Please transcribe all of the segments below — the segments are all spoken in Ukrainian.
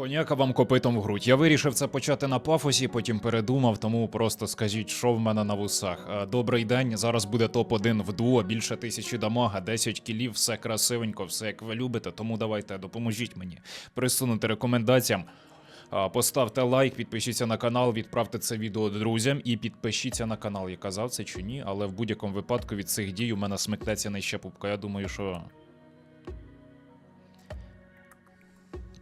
Коняка вам копитом в грудь. Я вирішив це почати на пафосі, потім передумав, тому просто скажіть, що в мене на вусах. Е, Добрий день. Зараз буде топ-1 в дуо, більше тисячі дамага, 10 кілів, все красивенько, все як ви любите. Тому давайте допоможіть мені присунути рекомендаціям. Поставте лайк, підпишіться на канал, відправте це відео друзям і підпишіться на канал. Я казав це чи ні, але в будь-якому випадку від цих дій у мене смикнеться нижча пупка. Я думаю, що.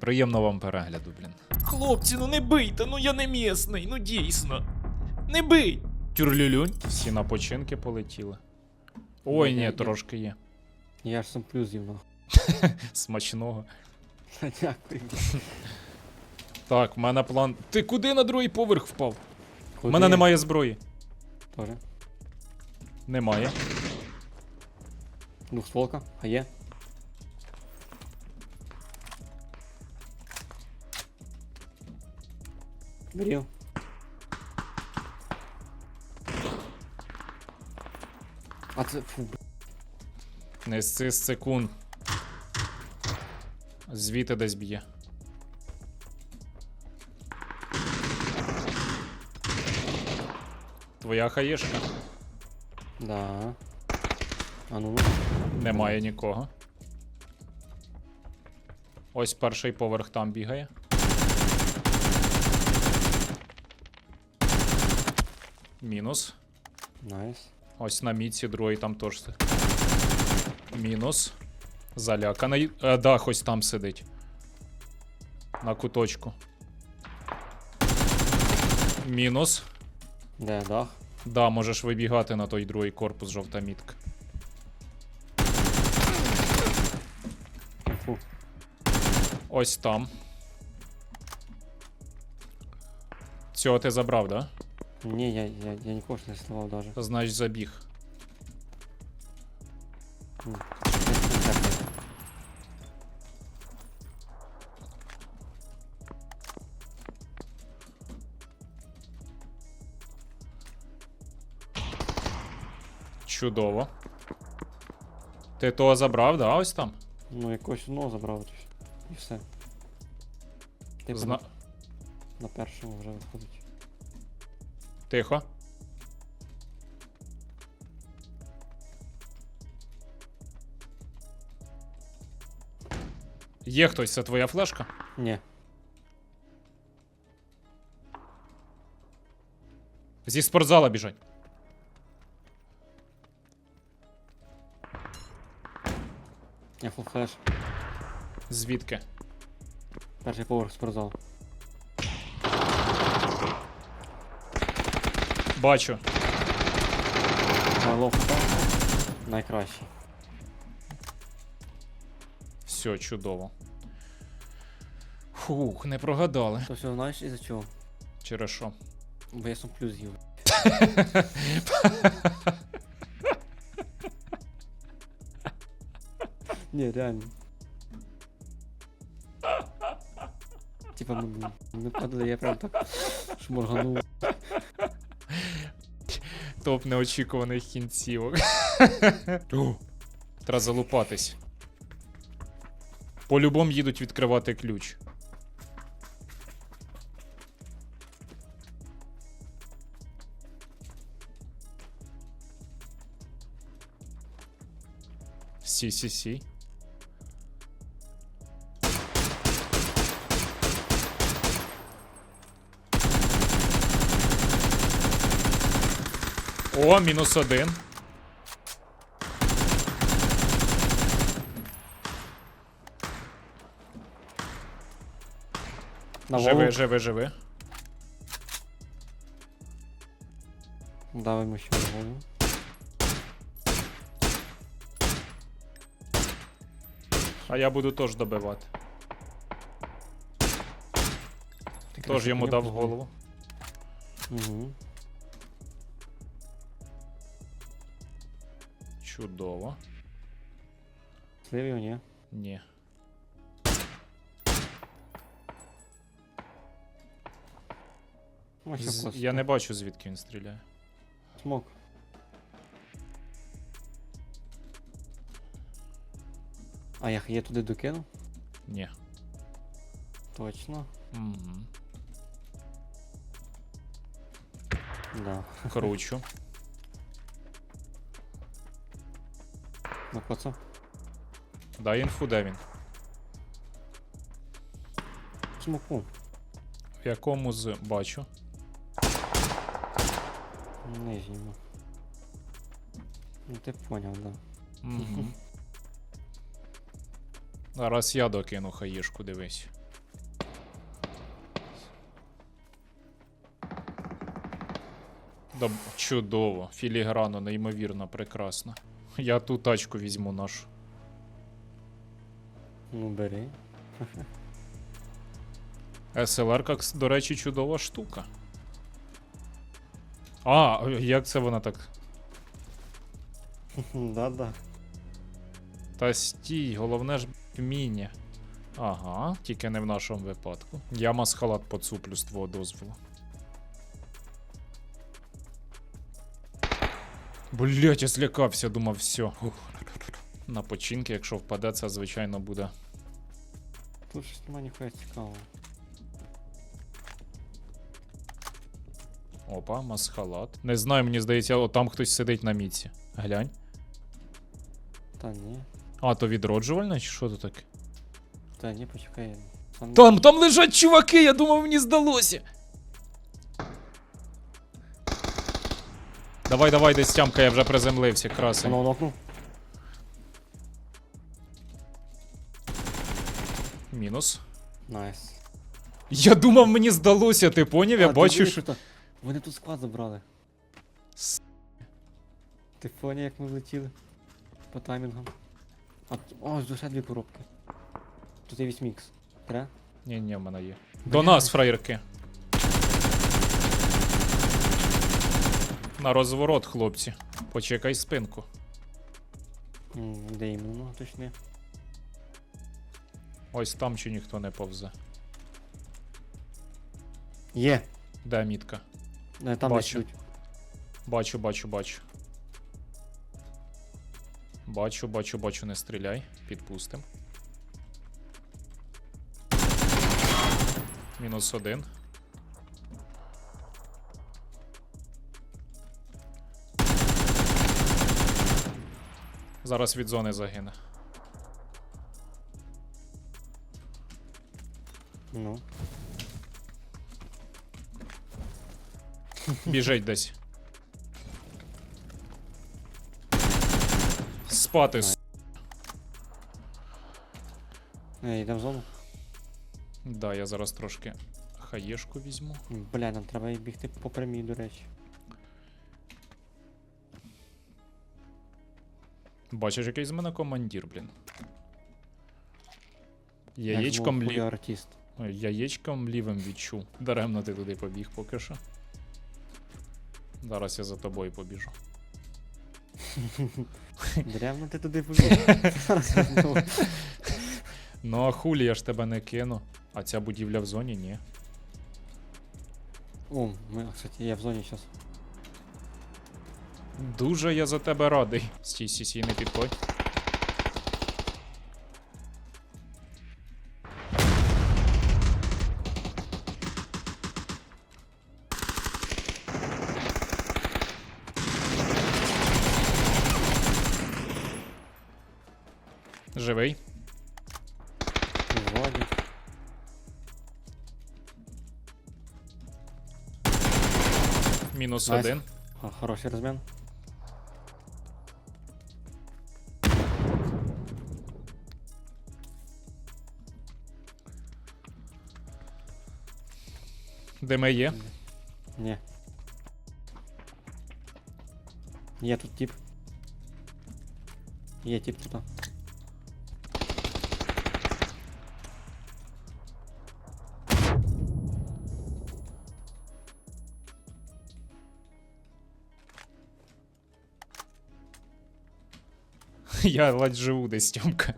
Приємного вам перегляду, блін. Хлопці, ну не бийте, ну я не місний, ну дійсно. Не бий! Тюрлюлюнь. Всі на починки полетіли. Ой, ні, трошки є. Я ж сам плюс з'їв, ну. Смачного. Дякую. Так, в мене план. Ти куди на другий поверх впав? У Куди? мене немає зброї. Тоже. Немає. Двохстволка, а є? Берів. А це фу, б**. Не з секунд. Звідти десь б'є. Твоя хаєшка? Да. А ну. Немає нікого. Ось перший поверх там бігає. Мінус. Найс. Ось на міці, другий там теж. Мінус. Заляканий. Е, дах ось там сидить. На куточку. Мінус. Де дах? Да, можеш вибігати на той другий корпус, жовта мітка. Фу. Ось там. Цього ти забрав, да? Ні, я, я, я нікого ж не сливав даже. Значить забіг. Не- не. Чудово. Ти того забрав, да? Ось там? Ну якось ну забрав все. і все. Типу Зна... на першому вже виходить. Тихо. Є хтось, це твоя флешка? Ні. Зі спортзала біжать. Я фул флеш. Звідки? Перший поверх спортзал. Бачу. Лов Найкращий. Все, чудово. Фух, не прогадали. То все знаєш із-за чого? Через що? Бо я сам плюс з'їв. Ні, реально. Типа ми, ми падали, я прям так шморганув. Топ неочікуваних кінцівок. Треба залупатись. По-любому їдуть відкривати ключ. Сі-сі-сі. О, мінус один. На Живи, живи, живи. Давимо ще на голову. А я буду теж добивати. Ти Тож йому дав голову. Угу. Чудово. Слив його, ні. Ні. Ось З-. Я не бачу, звідки він стріляє. Смок. А я, я туди докинув? Ні. Точно. Угу. Да. Кручу. Коцо. Дай інфу, де він. Смоку. В якому з бачу. Нижньому. Ну ти поняв, да. Угу. Зараз я докину хаєшку, дивись. Доб... Чудово. Філіграно, неймовірно, прекрасно. Я ту тачку візьму нашу. Ну бери. СЛР, як, до речі, чудова штука. А, як це вона так? Да-да. Та стій, головне ж вміння. Ага, тільки не в нашому випадку. Я масхалат поцуплю з твого дозволу. Блять, я злякався, думав, все. На починки, якщо впаде, це звичайно буде. Тут щось нема ніхуя цікавого. Опа, масхалат. Не знаю, мені здається, о, там хтось сидить на міці. Глянь. Та ні. А, то відроджувальне, чи що то таке? Та ні, почекай. Там, Там, там лежать чуваки, я думав, мені здалося. Давай, давай, десь тямка, я вже приземлився, красень. Воно нокнув. Мінус. Найс. Я думав, мені здалося, ти поняв? Я А, ти бачу, диви, що. тут. Вони тут склад забрали. С- Ти поняв, як ми влетіли? По таймінгам. А, т- о, ще дві коробки. Тут є весь мікс. Тре? Ні, ні, в мене є. До нас, фраєрки. На розворот, хлопці. Почекай спинку. Де іменно, точно. Ось там чи ніхто не повзе. Є! Де мітка? Е, Там Бачу. десь. Бачу, бачу, бачу. Бачу, бачу, бачу, не стріляй. Підпустим. Мінус один. Зараз від зони загине. Ну. Біжить десь. Спати. с- Е, йдемо в зону. Да, я зараз трошки хаєшку візьму. Бля, нам треба і бігти по прямій, до речі. Бачиш, який з мене командир, блін. Яєчком, думав, лі... хуя артист. Яєчком лівим відчув. Даремно ти туди побіг поки що. Зараз я за тобою побіжу. Древно ти туди побіг. Ну а хулі я ж тебе не кину. А ця будівля в зоні ні. О, ми, кстати, я в зоні зараз. Дуже я за тебе радий. Стій, стій, стій, не підходь. Живий. В. Мінус Найс. один. Хороший розмін. Де ми є? Ні. Є тут тип. Є тип тут. Я ледь живу десь, Тьомка.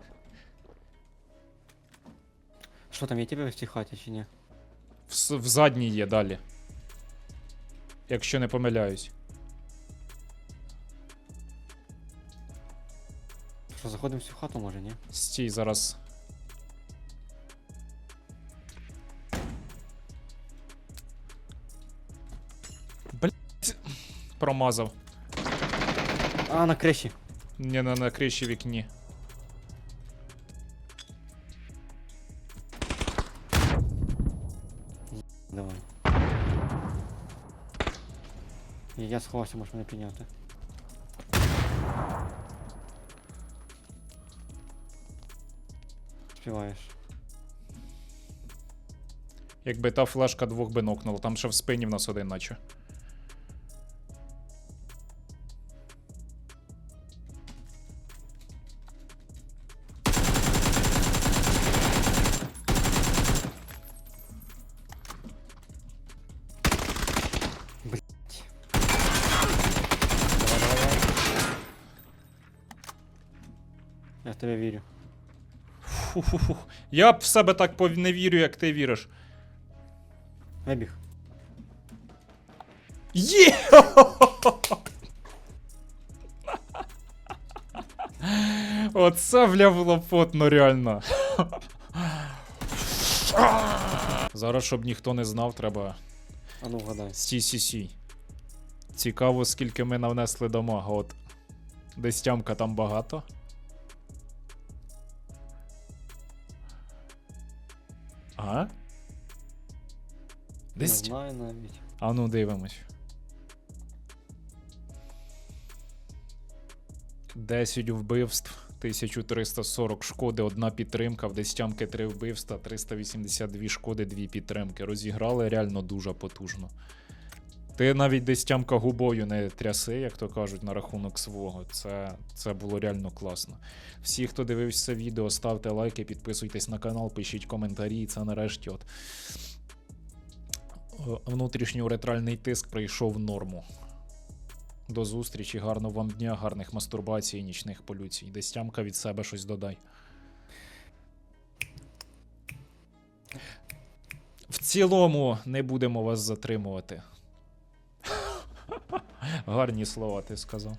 Що там, є тебе в цій хаті чи ні? В, в задній є далі. Якщо не помиляюсь. Що, заходимо в цю хату, може, ні? Стій зараз. Блять. Промазав. А, на криші. Не, на, на криші вікні. Я- сховався, можеш мене підняти. Співаєш. Якби та флешка двох би нокнула, там ще в спині в нас один наче. Я в тебе вірю. Фу-фу-фу. Я б в себе так пов- не вірю, як ти віриш. Вибіг. Є! Оце бля було потно, реально. Зараз, щоб ніхто не знав, треба А ну вгадай. CCC. Цікаво, скільки ми навнесли дамага. От десь тямка там багато. А? Не знаю навіть. А ну дивимось. 10 вбивств, 1340 шкоди, одна підтримка, в десятямки 3 вбивства, 382 шкоди, 2 підтримки. Розіграли реально дуже потужно. Ти навіть десятямка губою не тряси, як то кажуть, на рахунок свого. Це, це було реально класно. Всі, хто дивився це відео, ставте лайки, підписуйтесь на канал, пишіть коментарі. Це нарешті от Е, внутрішньоуретральний тиск прийшов в норму. До зустрічі, гарного вам дня, гарних мастурбацій нічних полюцій. Десь тямка від себе щось додай. В цілому не будемо вас затримувати. Гарні слова ти сказав.